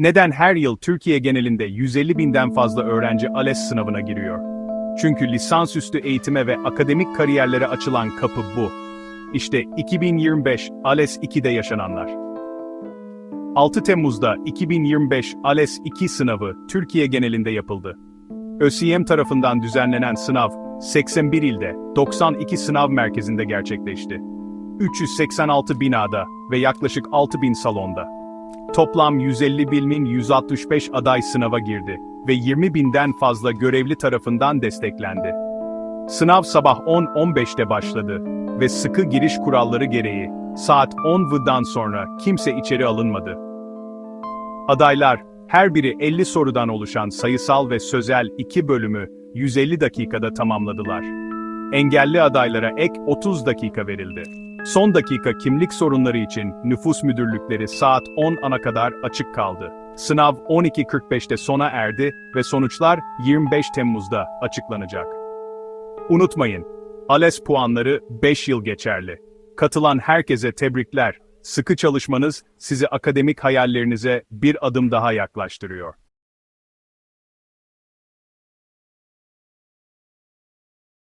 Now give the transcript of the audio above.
Neden her yıl Türkiye genelinde 150 binden fazla öğrenci ALES sınavına giriyor? Çünkü lisansüstü eğitime ve akademik kariyerlere açılan kapı bu. İşte 2025 ALES 2'de yaşananlar. 6 Temmuz'da 2025 ALES 2 sınavı Türkiye genelinde yapıldı. ÖSYM tarafından düzenlenen sınav 81 ilde 92 sınav merkezinde gerçekleşti. 386 binada ve yaklaşık 6000 salonda. Toplam 150 bilimin 165 aday sınava girdi ve 20 binden fazla görevli tarafından desteklendi. Sınav sabah 10.15'te başladı ve sıkı giriş kuralları gereği saat 10'dan sonra kimse içeri alınmadı. Adaylar, her biri 50 sorudan oluşan sayısal ve sözel iki bölümü 150 dakikada tamamladılar. Engelli adaylara ek 30 dakika verildi. Son dakika kimlik sorunları için nüfus müdürlükleri saat 10 ana kadar açık kaldı. Sınav 12.45'te sona erdi ve sonuçlar 25 Temmuz'da açıklanacak. Unutmayın, ALES puanları 5 yıl geçerli. Katılan herkese tebrikler. Sıkı çalışmanız sizi akademik hayallerinize bir adım daha yaklaştırıyor.